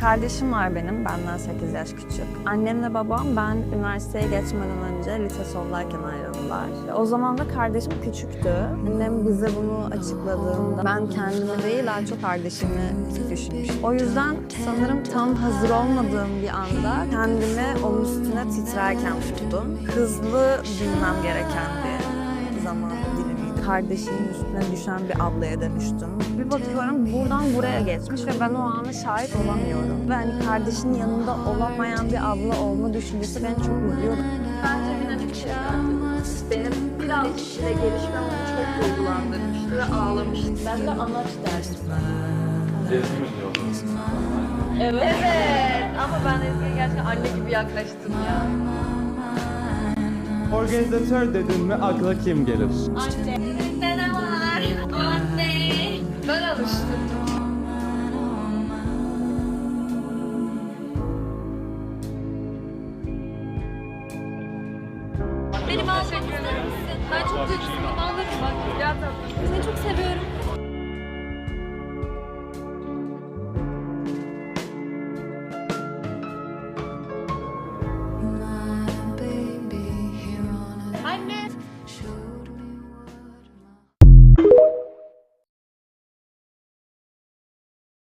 Kardeşim var benim, benden 8 yaş küçük. Annemle babam ben üniversiteye geçmeden önce lise soldayken ayrıldılar. O zaman da kardeşim küçüktü. Annem bize bunu açıkladığında ben kendimi değil daha çok kardeşimi düşünmüştüm. O yüzden sanırım tam hazır olmadığım bir anda kendimi onun üstüne titrerken buldum. Hızlı bilmem gereken bir Kardeşimin üstüne düşen bir ablaya dönüştüm. Bir bakıyorum buradan buraya geçmiş ve ben o ana şahit olamıyorum. Ve hani kardeşinin yanında olamayan bir abla olma düşüncesi beni çok üzüyor. Bence Mina'nın için benim biraz işte gelişmemi çok duygulandırmıştı ve ağlamıştı. Ben de anaç dersim. Ezgi mi? Evet. Evet. Ama ben Ezgi'ye gerçekten anne gibi yaklaştım ya. Organizatör dedin mi akla kim gelir? Anne. Ne var? Anne. Ben alıştım. Beni bağışlayabilir misin? Ben çok duygusal bağlarım bak. Seni çok seviyorum.